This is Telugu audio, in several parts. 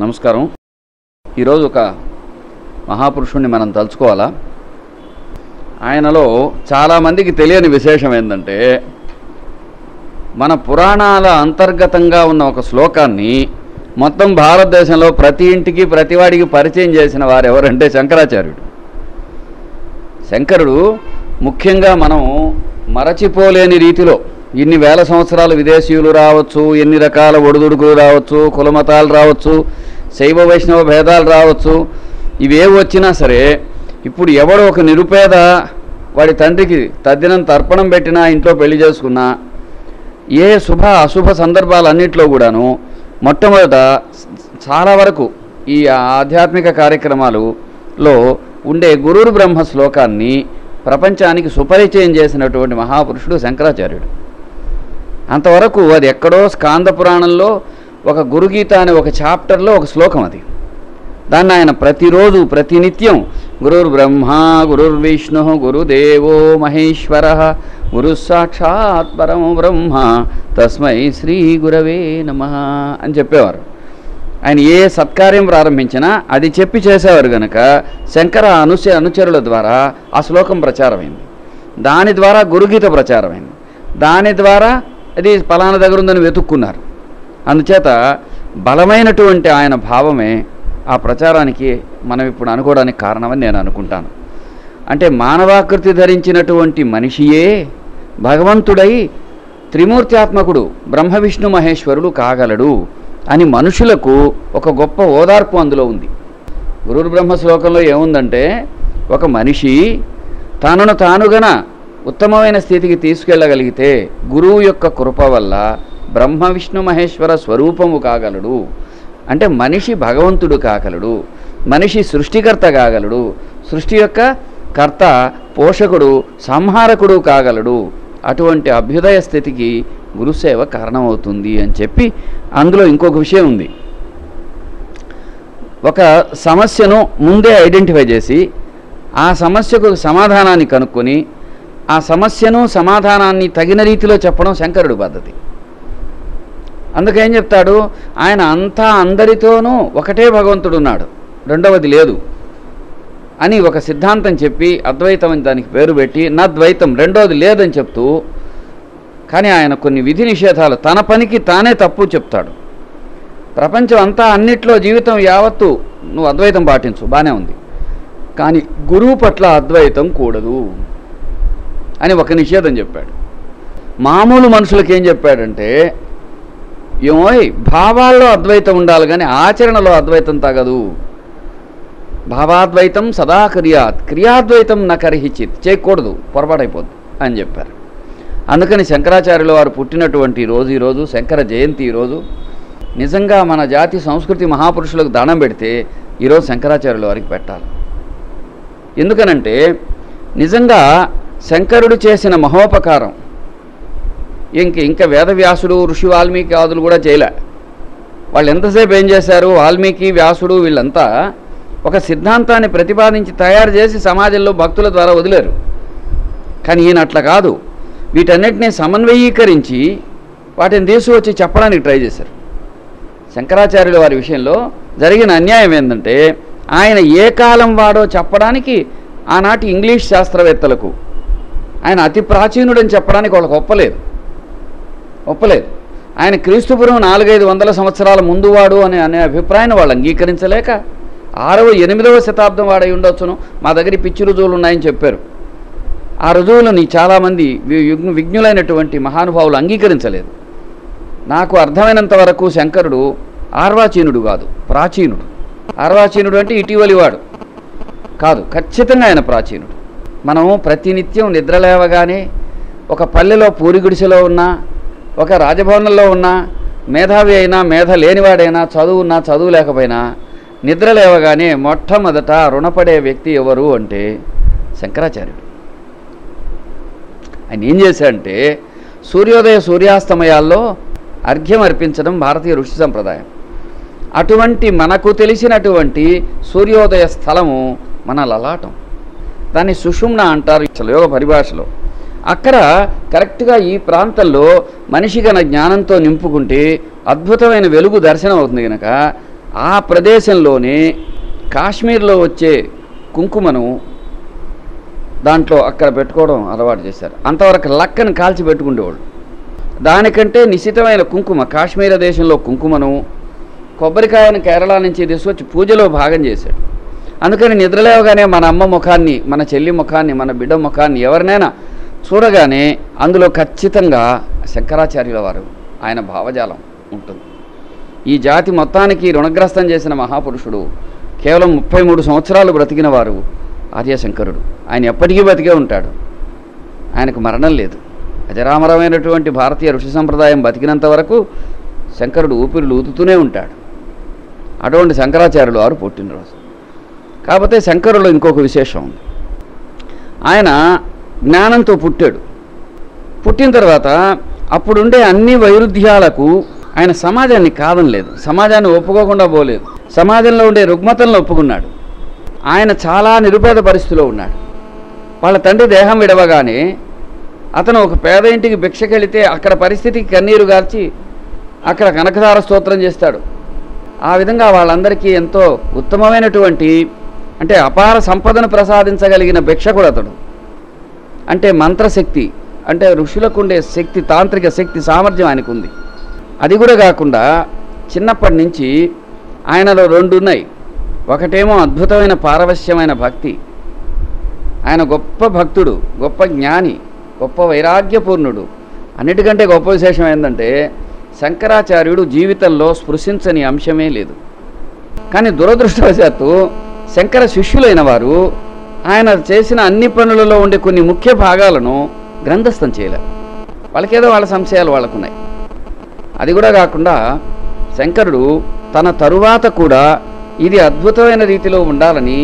నమస్కారం. ఈరోజు ఒక మహాపురుషుణ్ణి మనం తలుచుకోవాలా? ఆయనలో చాలామందికి తెలియని విశేషం ఏంటంటే మన పురాణాల అంతర్గతంగా ఉన్న ఒక శ్లోకాన్ని మొత్తం భారతదేశంలో ప్రతి ఇంటికి ప్రతివాడికి పరిచయం చేసిన వారు ఎవరంటే శంకరాచార్యుడు. శంకరుడు ముఖ్యంగా మనం మరచిపోలేని రీతిలో ఇన్ని వేల సంవత్సరాలు విదేశీయులు రావచ్చు ఎన్ని రకాల ఒడిదుడుకులు రావచ్చు కులమతాలు రావచ్చు శైవ వైష్ణవ భేదాలు రావచ్చు. ఇవేవి వచ్చినా సరే ఇప్పుడు ఎవడో ఒక నిరుపేద వాడి తండ్రికి తద్దినం తర్పణం పెట్టినా ఇంట్లో పెళ్ళి చేసుకున్నా ఏ శుభ అశుభ సందర్భాలన్నింటిలో కూడాను మొట్టమొదట చాలా వరకు ఈ ఆధ్యాత్మిక కార్యక్రమాలులో ఉండే గురురు బ్రహ్మ శ్లోకాన్ని ప్రపంచానికి సుపరిచయం చేసినటువంటి మహాపురుషుడు శంకరాచార్యుడు. అంతవరకు అది ఎక్కడో స్కాంద పురాణంలో ఒక గురుగీత అనే ఒక చాప్టర్లో ఒక శ్లోకం అది. దాన్ని ఆయన ప్రతిరోజు ప్రతినిత్యం గురుర్ బ్రహ్మ గురుర్ విష్ణు గురుదేవో మహేశ్వర గురు సాక్షాత్ పరమ బ్రహ్మ తస్మై శ్రీ గురవే నమ అని చెప్పేవారు. ఆయన ఏ సత్కార్యం ప్రారంభించినా అది చెప్పి చేసేవారు గనక శంకర అనుచ అనుచరుల ద్వారా ఆ శ్లోకం ప్రచారమైంది. దాని ద్వారా గురుగీత ప్రచారమైంది. దాని ద్వారా అది ఫలానా దగ్గర ఉందని వెతుక్కున్నారు. అందుచేత బలమైనటువంటి ఆయన భావమే ఆ ప్రచారానికి మనం ఇప్పుడు అనుకోవడానికి కారణమని నేను అనుకుంటాను. అంటే మానవాకృతి ధరించినటువంటి మనిషియే భగవంతుడై త్రిమూర్త్యాత్మకుడు బ్రహ్మ విష్ణు మహేశ్వరుడు కాగలడు అని మనుషులకు ఒక గొప్ప ఓదార్పు అందులో ఉంది. గురుర్ బ్రహ్మ శ్లోకంలో ఏముందంటే ఒక మనిషి తనను తానుగన ఉత్తమమైన స్థితికి తీసుకెళ్ళగలిగితే గురువు యొక్క కృప వల్ల బ్రహ్మ విష్ణు మహేశ్వర స్వరూపము కాగలడు. అంటే మనిషి భగవంతుడు కాగలడు. మనిషి సృష్టికర్త కాగలడు. సృష్టి యొక్క కర్త పోషకుడు సంహారకుడు కాగలడు. అటువంటి అభ్యుదయ స్థితికి గురుసేవ కారణమవుతుంది అని చెప్పి అందులో ఇంకొక విషయం ఉంది. ఒక సమస్యను ముందే ఐడెంటిఫై చేసి ఆ సమస్యకు సమాధానాన్ని కనుక్కొని ఆ సమస్యను సమాధానాన్ని తగిన రీతిలో చెప్పడం శంకరుడు పద్ధతి. అందుకేం చెప్తాడు? ఆయన అంతా అందరితోనూ ఒకటే భగవంతుడు ఉన్నాడు రెండవది లేదు. అని ఒక సిద్ధాంతం చెప్పి అద్వైతం అని దానికి పేరు పెట్టి నా ద్వైతం రెండవది లేదని చెప్తూ కానీ ఆయన కొన్ని విధి నిషేధాలు తన పనికి తానే తప్పు చెప్తాడు. ప్రపంచం అంతా అన్నిట్లో జీవితం యావత్తు నువ్వు అద్వైతం పాటించు బాగానే ఉంది. కానీ గురువు పట్ల అద్వైతం కూడదు అని ఒక నిషేధం చెప్పాడు. మామూలు మనుషులకి ఏం చెప్పాడంటే ఏమోయ్ భావాల్లో అద్వైతం ఉండాలి కానీ ఆచరణలో అద్వైతం తగదు. భావాద్వైతం సదా క్రియాత్ క్రియాద్వైతం నకరిహిచిత్ చేయకూడదు పొరపాటైపోద్ది అని చెప్పారు. అందుకని శంకరాచార్యుల వారు పుట్టినటువంటి రోజు ఈరోజు శంకర జయంతి ఈరోజు నిజంగా మన జాతి సంస్కృతి మహాపురుషులకు దానం పెడితే ఈరోజు శంకరాచార్యుల వారికి పెట్టాలి. ఎందుకనంటే నిజంగా శంకరుడు చేసిన మహోపకారం ఇంక ఇంకా వేదవ్యాసుడు ఋషి వాల్మీకి ఆదులు కూడా చేయలే. వాళ్ళు ఎంతసేపు ఏం చేశారు? వాల్మీకి వ్యాసుడు వీళ్ళంతా ఒక సిద్ధాంతాన్ని ప్రతిపాదించి తయారు చేసి సమాజంలో భక్తుల ద్వారా వదిలేరు. కానీ ఈయన అట్లా కాదు. వీటన్నిటినీ సమన్వయీకరించి వాటిని తీసుకువచ్చి చెప్పడానికి ట్రై చేశారు. శంకరాచార్యుల వారి విషయంలో జరిగిన అన్యాయం ఏంటంటే ఆయన ఏ కాలం వాడో చెప్పడానికి ఆనాటి ఇంగ్లీష్ శాస్త్రవేత్తలకు ఆయన అతి ప్రాచీనుడని చెప్పడానికి వాళ్ళకి ఒప్పలేదు ఒప్పలేదు. ఆయన క్రీస్తుపురం నాలుగైదు వందల సంవత్సరాల ముందువాడు అని అనే అభిప్రాయాన్ని వాళ్ళు అంగీకరించలేక ఆరవ ఎనిమిదవ శతాబ్దం వాడై ఉండొచ్చును. మా దగ్గర పిచ్చి రుజువులు ఉన్నాయని చెప్పారు. ఆ రుజువులని చాలామంది విజ్ఞులైనటువంటి మహానుభావులు అంగీకరించలేదు. నాకు అర్థమైనంత వరకు శంకరుడు ఆర్వాచీనుడు కాదు ప్రాచీనుడు. ఆర్వాచీనుడు అంటే ఇటీవలి వాడు కాదు ఖచ్చితంగా ఆయన ప్రాచీనుడు. మనం ప్రతినిత్యం నిద్ర లేవగానే ఒక పల్లెలో పూరి గుడిసెలో ఉన్నా ఒక రాజభవనంలో ఉన్నా మేధావి అయినా మేధ లేనివాడైనా చదువున్నా చదువు లేకపోయినా నిద్ర లేవగానే మొట్టమొదట రుణపడే వ్యక్తి ఎవరు అంటే శంకరాచార్యుడు. ఆయన ఏం చేశాడంటే సూర్యోదయ సూర్యాస్తమయాల్లో అర్ఘ్యం అర్పించడం భారతీయ ఋషి సంప్రదాయం. అటువంటి మనకు తెలిసినటువంటి సూర్యోదయ స్థలము మన లలాటం. దాన్ని సుషుమ్న అంటారు అసలు యోగ పరిభాషలో. అక్కడ కరెక్ట్గా ఈ ప్రాంతంలో మనిషి గన జ్ఞానంతో నింపుకుంటే అద్భుతమైన వెలుగు దర్శనం అవుతుంది కనుక ఆ ప్రదేశంలోనే కాశ్మీర్లో వచ్చే కుంకుమను దాంట్లో అక్కడ పెట్టుకోవడం అలవాటు చేశారు. అంతవరకు లక్కను కాల్చి పెట్టుకునేవాళ్ళు దానికంటే నిశ్చితమైన కుంకుమ కాశ్మీర దేశంలో కుంకుమను కొబ్బరికాయను కేరళ నుంచి తీసుకొచ్చి పూజలో భాగం చేశాడు. అందుకని నిద్రలేవగానే మన అమ్మ ముఖాన్ని మన చెల్లి ముఖాన్ని మన బిడ్డ ముఖాన్ని ఎవరినైనా చూడగానే అందులో ఖచ్చితంగా శంకరాచార్యుల వారు ఆయన భావజాలం ఉంటుంది. ఈ జాతి మొత్తానికి రుణగ్రస్తం చేసిన మహాపురుషుడు కేవలం ముప్పై మూడు సంవత్సరాలు బ్రతికిన వారు ఆర్యశంకరుడు. ఆయన ఎప్పటికీ బతికే ఉంటాడు. ఆయనకు మరణం లేదు. అజరామరమైనటువంటి భారతీయ ఋషి సంప్రదాయం బతికినంత వరకు శంకరుడు ఊపిరి లూతుతూనే ఉంటాడు. అటువంటి శంకరాచార్యులు వారు పుట్టినరోజు. కాకపోతే శంకరులో ఇంకొక విశేషం ఉంది. ఆయన జ్ఞానంతో పుట్టాడు. పుట్టిన తర్వాత అప్పుడుండే అన్ని వైరుధ్యాలకు ఆయన సమాజాన్ని కాదనలేదు. సమాజాన్ని ఒప్పుకోకుండా పోలేదు. సమాజంలో ఉండే రుగ్మతలను ఒప్పుకున్నాడు. ఆయన చాలా నిరుపేద పరిస్థితిలో ఉన్నాడు. వాళ్ళ తండ్రి దేహం విడవగానే అతను ఒక పేద ఇంటికి భిక్షకెళితే అక్కడ పరిస్థితికి కన్నీరు గార్చి అక్కడ కనకదార స్తోత్రం చేస్తాడు. ఆ విధంగా వాళ్ళందరికీ ఎంతో ఉత్తమమైనటువంటి అంటే అపార సంపదను ప్రసాదించగలిగిన భిక్షకుడు అతడు. అంటే మంత్రశక్తి అంటే ఋషులకు ఉండే శక్తి తాంత్రిక శక్తి సామర్థ్యం ఆయనకు ఉంది అది కూడా కాకుండా చిన్నప్పటి నుంచి ఆయనలో రెండు ఉన్నాయి ఒకటేమో అద్భుతమైన పారవశ్యమైన భక్తి. ఆయన గొప్ప భక్తుడు గొప్ప జ్ఞాని గొప్ప వైరాగ్యపూర్ణుడు. అన్నిటికంటే గొప్ప విశేషం ఏంటంటే శంకరాచార్యుడు జీవితంలో స్పృశించని అంశమే లేదు. కానీ దురదృష్టవశాత్తు శంకర శిష్యులైన వారు ఆయన చేసిన అన్ని పనులలో ఉండే కొన్ని ముఖ్య భాగాలను గ్రంథస్థం చేయలేరు వాళ్ళకేదో వాళ్ళ సంశయాలు వాళ్ళకున్నాయి. అది కూడా కాకుండా శంకరుడు తన తరువాత కూడా ఇది అద్భుతమైన రీతిలో ఉండాలని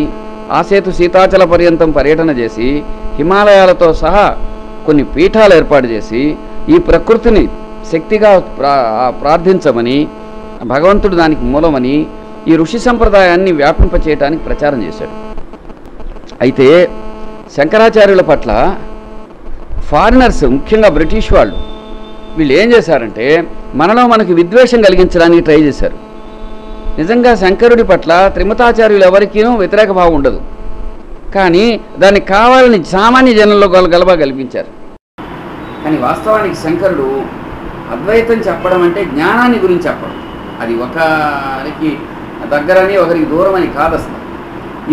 ఆసేతు సీతాచల పర్యంతం పర్యటన చేసి హిమాలయాలతో సహా కొన్ని పీఠాలు ఏర్పాటు చేసి ఈ ప్రకృతిని శక్తిగా ప్రార్థించమని భగవంతుడు దానికి మూలమని ఈ ఋషి సంప్రదాయాన్ని వ్యాపింపచేయటానికి ప్రచారం చేశాడు. అయితే శంకరాచార్యుల పట్ల ఫారినర్స్ ముఖ్యంగా బ్రిటిష్ వాళ్ళు వీళ్ళు ఏం చేశారంటే మనలో మనకి విద్వేషం కలిగించడానికి ట్రై చేశారు. నిజంగా శంకరుడి పట్ల త్రిమతాచార్యులు ఎవరికీనూ వ్యతిరేక భావం ఉండదు. కానీ దాన్ని కావాలని సామాన్య జనంలో గల గలబా కల్పించారు. కానీ వాస్తవానికి శంకరుడు అద్వైతం చెప్పడం అంటే జ్ఞానాన్ని గురించి చెప్పడం. అది ఒకరికి దగ్గరని ఒకరికి దూరమని అని కాదు అసలు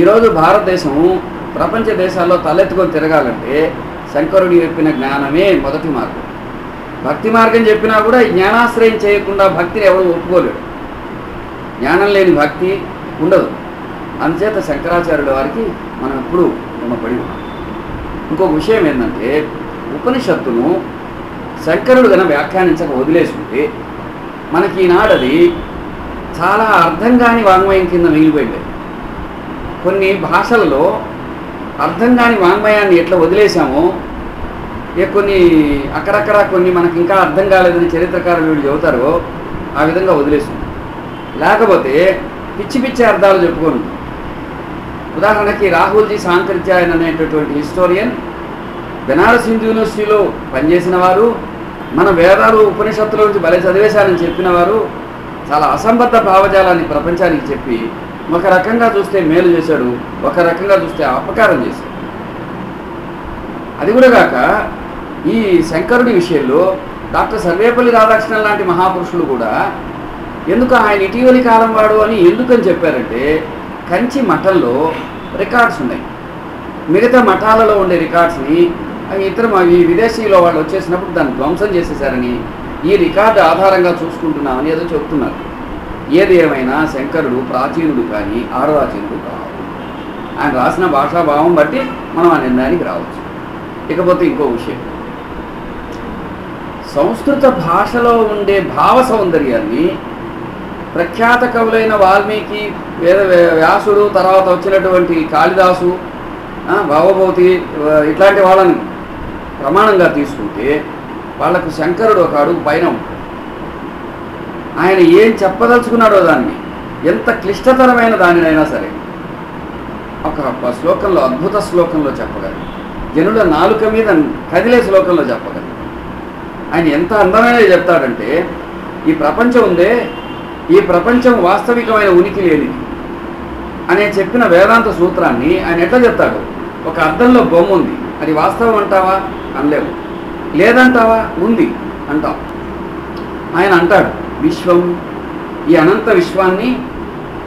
ఈరోజు భారతదేశం ప్రపంచ దేశాల్లో తలెత్తుకొని తిరగాలంటే శంకరుడు చెప్పిన జ్ఞానమే మొదటి మార్గం. భక్తి మార్గం చెప్పినా కూడా జ్ఞానాశ్రయం చేయకుండా భక్తిని ఎవరు ఒప్పుకోలేడు జ్ఞానం లేని భక్తి ఉండదు. అందుచేత శంకరాచార్యుల వారికి మనం ఎప్పుడూ రుణపడి ఉన్నాం ఇంకొక విషయం ఏంటంటే ఉపనిషత్తును శంకరుడు గన వ్యాఖ్యానించక వదిలేసుకుంటే మనకి ఈనాడు అది చాలా అర్థం కాని వాంగ్మయం కింద మిగిలిపోయింది. కొన్ని భాషలలో అర్థం కాని వాంగ్మయాన్ని ఎట్లా వదిలేసామో ఏ కొన్ని అక్కడక్కడ కొన్ని మనకి ఇంకా అర్థం కాలేదని చరిత్రకారులు వీళ్ళు చెబుతారో ఆ విధంగా వదిలేసాం లేకపోతే పిచ్చి పిచ్చి అర్థాలు చెప్పుకొని ఉదాహరణకి రాహుల్జీ సాంకర్యాయన్ అనేటటువంటి హిస్టోరియన్ బెనారస్ హిందూ యూనివర్సిటీలో పనిచేసిన వారు మన వేదాలు ఉపనిషత్తుల నుంచి భలే చదివేశారని చెప్పిన వారు చాలా అసంబద్ధ భావజాలాన్ని ప్రపంచానికి చెప్పి ఒక రకంగా చూస్తే మేలు చేశాడు ఒక రకంగా చూస్తే అపకారం చేశాడు. అది కూడా కాక ఈ శంకరుడి విషయంలో డాక్టర్ సర్వేపల్లి రాధాకృష్ణన్ లాంటి మహాపురుషులు కూడా ఎందుకు ఆయన ఇటీవలి కాలం వాడు అని ఎందుకని చెప్పారంటే కంచి మఠంలో రికార్డ్స్ ఉన్నాయి. మిగతా మఠాలలో ఉండే రికార్డ్స్ని అవి ఇతర ఈ విదేశీలో వాళ్ళు వచ్చేసినప్పుడు దాన్ని ధ్వంసం చేసేసారని ఈ రికార్డు ఆధారంగా చూసుకుంటున్నామని ఏదో చెప్తున్నారు ఏది శంకరుడు ప్రాచీనుడు కానీ ఆర్వాచీనుడు కాదు. ఆయన రాసిన భాషాభావం బట్టి మనం ఆ నిర్ణయానికి రావచ్చు. ఇకపోతే ఇంకో విషయం. సంస్కృత భాషలో ఉండే భావ సౌందర్యాన్ని ప్రఖ్యాత కవులైన వాల్మీకి వేద వ్యాసుడు తర్వాత వచ్చినటువంటి కాళిదాసు భావభూతి ఇట్లాంటి వాళ్ళని ప్రమాణంగా తీసుకుంటే వాళ్ళకు శంకరుడు ఒక అడుగు పైన ఉంటాడు ఆయన ఏం చెప్పదలుచుకున్నాడో దాన్ని ఎంత క్లిష్టతరమైన దానినైనా సరే. ఒక శ్లోకంలో అద్భుత శ్లోకంలో చెప్పగలరు జనుల నాలుక మీద కదిలే శ్లోకంలో చెప్పగలరు ఆయన ఎంత అందమైన చెప్తాడంటే ఈ ప్రపంచం ఉందే ఈ ప్రపంచం వాస్తవికమైన ఉనికి లేనిది. అనే చెప్పిన వేదాంత సూత్రాన్ని ఆయన ఎట్లా చెప్తాడు? ఒక అద్దంలో బొమ్మ ఉంది. అది వాస్తవం అంటావా? అనలేము. లేదంటావా? ఉంది. అంటాం. ఆయన అంటాడు. విశ్వం ఈ అనంత విశ్వాన్ని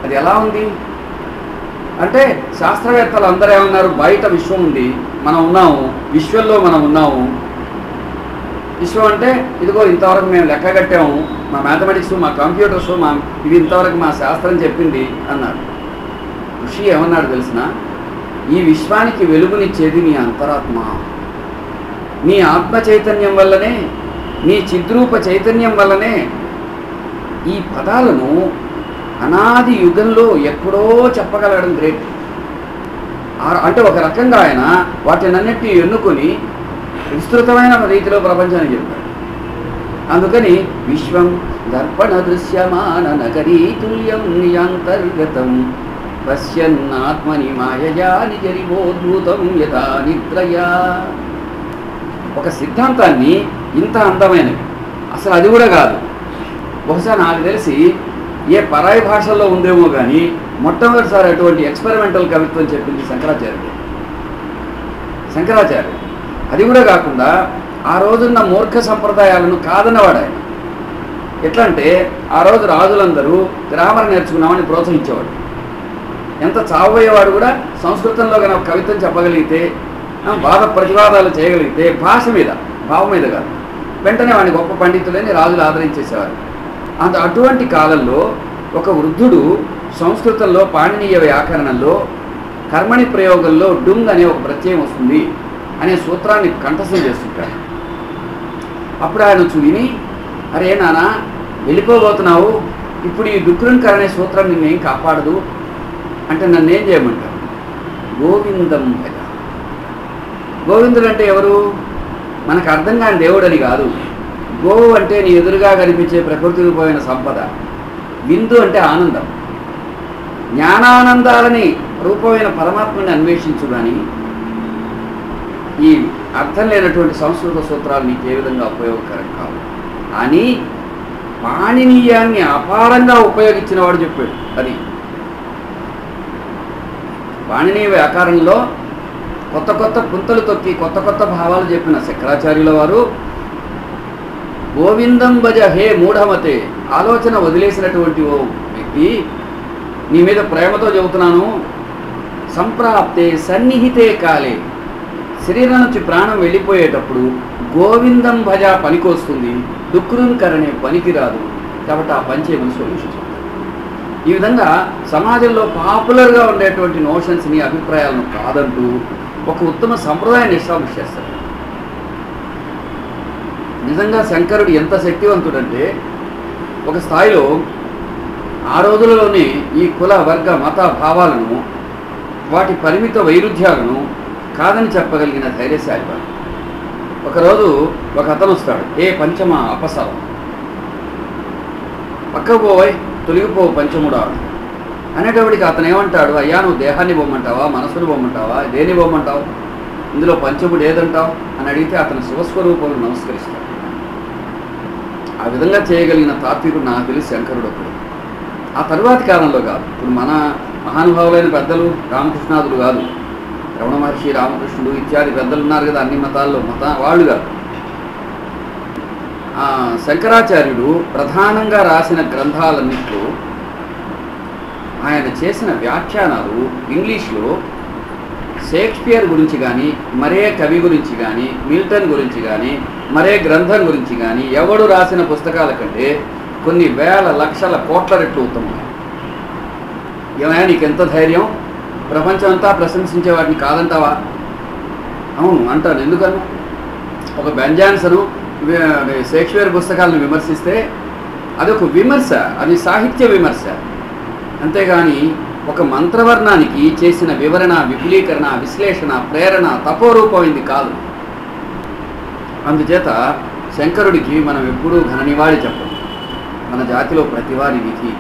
అది ఎలా ఉంది? అంటే శాస్త్రవేత్తలు అందరూ ఏమన్నారు? బయట విశ్వం ఉంది మనం ఉన్నాము విశ్వంలో మనం ఉన్నాము. విశ్వం అంటే ఇదిగో ఇంతవరకు మేము లెక్క కట్టాము మా మ్యాథమెటిక్స్ మా కంప్యూటర్స్ మా ఇవి ఇంతవరకు మా శాస్త్రం చెప్పింది అన్నారు. ఋషి ఏమన్నాడు తెలిసిన? ఈ విశ్వానికి వెలుగునిచ్చేది నీ అంతరాత్మ. నీ ఆత్మ చైతన్యం వల్లనే నీ చిద్రూప చైతన్యం వల్లనే ఈ పదాలను అనాది యుగంలో ఎప్పుడో చెప్పగలగడం గ్రేట్. అంటే ఒక రకంగా ఆయన వాటినన్నిటిని ఎన్నుకొని విస్తృతమైన రీతిలో ప్రపంచాన్ని చెప్పాడు. అందుకని విశ్వం దర్పణ దృశ్యమాన నగరీ తుల్యం నియాంతర్గతం. పశ్యన్నాత్మని మాయయా నిజరివోద్భూతం యథా నిద్రయా. ఒక సిద్ధాంతాన్ని ఇంత అందమైనవి. అసలు అది కూడా కాదు. బహుశా నాకు తెలిసి ఏ పరాయి భాషల్లో ఉందేమో కానీ మొట్టమొదటిసారి అటువంటి ఎక్స్పెరిమెంటల్ కవిత్వం చెప్పింది శంకరాచార్యుడు. శంకరాచార్యుడు. అది కూడా కాకుండా ఆ రోజున్న మూర్ఖ సంప్రదాయాలను కాదనవాడు ఆయన. ఎట్లా అంటే ఆ రోజు రాజులందరూ గ్రామర్ నేర్చుకున్నామని ప్రోత్సహించేవాడు ఎంత చావబోయేవాడు కూడా సంస్కృతంలో కనుక కవిత్వం చెప్పగలిగితే వాద ప్రతివాదాలు చేయగలిగితే భాష మీద భావం మీద కాదు. వెంటనే వాడిని గొప్ప పండితులని రాజులు ఆదరించేసేవారు. అంత అటువంటి కాలంలో ఒక వృద్ధుడు సంస్కృతంలో పాణనీయ వ్యాకరణంలో కర్మణి ప్రయోగంలో డుంగ్ అనే ఒక ప్రత్యయం వస్తుంది అనే సూత్రాన్ని కంఠస్థం చేస్తుంటాడు. అప్పుడు ఆయన వచ్చి విని అరే నానా వెళ్ళిపోబోతున్నావు. ఇప్పుడు ఈ డుక్రుంకర్ అనే సూత్రం నిన్నేం కాపాడదు అంటే నన్ను ఏం గోవిందం భజ గోవిందుడు అంటే ఎవరు? మనకు అర్థం కాని దేవుడని కాదు. గోవు అంటే నీ ఎదురుగా కనిపించే ప్రకృతికి పోయిన సంపద. విందు అంటే ఆనందం. జ్ఞానానందాలని రూపమైన పరమాత్మని అన్వేషించు కానీ ఈ అర్థం లేనటువంటి సంస్కృత సూత్రాలు నీకు ఏ విధంగా ఉపయోగకరం కావు. అని పాణినీయాన్ని అపారంగా ఉపయోగించిన వాడు చెప్పాడు. అది పాణినీయ వ్యాకారంలో కొత్త కొత్త పుంతలు తొక్కి కొత్త కొత్త భావాలు చెప్పిన శంకరాచార్యుల వారు గోవిందం భజ హే మూఢమతే. ఆలోచన వదిలేసినటువంటి ఓ వ్యక్తి నీ మీద ప్రేమతో చెబుతున్నాను సంప్రాప్తే సన్నిహితే కాలే. శరీరం నుంచి ప్రాణం వెళ్ళిపోయేటప్పుడు గోవిందం భజ పనికొస్తుంది దుఃఖృంకరణే పనికిరాదు. కాబట్టి ఆ పని చేయమని సొల్యూషన్ ఈ విధంగా సమాజంలో పాపులర్గా ఉండేటువంటి నోషన్స్ని అభిప్రాయాలను కాదంటూ ఒక ఉత్తమ సంప్రదాయాన్ని ఎస్టాబ్లిష్ చేస్తారు నిజంగా శంకరుడు ఎంత శక్తివంతుడంటే ఒక స్థాయిలో ఆ రోజులలోనే ఈ కుల వర్గ మత భావాలను వాటి పరిమిత వైరుధ్యాలను కాదని చెప్పగలిగిన ధైర్యశాలి వాడు ఒకరోజు ఒక అతను వస్తాడు ఏ పంచమ అపసరం పక్కకు పోవై తొలగిపో పంచముడా అనేటప్పటికి అతను ఏమంటాడు అయ్యా నువ్వు దేహాన్ని బొమ్మంటావా మనసును బొమ్మంటావా దేని బొమ్మంటావు ఇందులో పంచముడు ఏదంటావు? అని అడిగితే అతను శివస్వరూపంలో నమస్కరిస్తాడు. ఆ విధంగా చేయగలిగిన తాత్వికుడు నాకు తెలిసి శంకరుడు ఒకడు. ఆ తరువాతి కాలంలో కాదు. ఇప్పుడు మన మహానుభావులైన పెద్దలు రామకృష్ణాదులు కాదు. రమణ మహర్షి రామకృష్ణుడు ఇత్యాది పెద్దలు ఉన్నారు కదా అన్ని మతాల్లో మత వాళ్ళు కాదు శంకరాచార్యుడు ప్రధానంగా రాసిన గ్రంథాలన్నింటిలో ఆయన చేసిన వ్యాఖ్యానాలు ఇంగ్లీష్లో షేక్స్పియర్ గురించి కానీ మరే కవి గురించి కానీ మిల్టన్ గురించి కానీ మరే గ్రంథం గురించి కానీ ఎవడు రాసిన పుస్తకాల కంటే కొన్ని వేల లక్షల కోట్ల రెట్లు ఉత్తమం. ఏమైనా నీకు ఎంత ధైర్యం? ప్రపంచం అంతా ప్రశంసించే వాటిని కాదంటావా? అవును అంటాను. ఎందుకను ఒక బెంజాన్సను షేక్స్పియర్ పుస్తకాలను విమర్శిస్తే అదొక విమర్శ అది సాహిత్య విమర్శ. అంతేగాని ఒక మంత్రవర్ణానికి చేసిన వివరణ విపులీకరణ విశ్లేషణ ప్రేరణ తపోరూపమైంది కాదు. అందుచేత శంకరుడికి మనం ఎప్పుడూ ఘన నివాళి చెప్పం. మన జాతిలో ప్రతివారి విధి.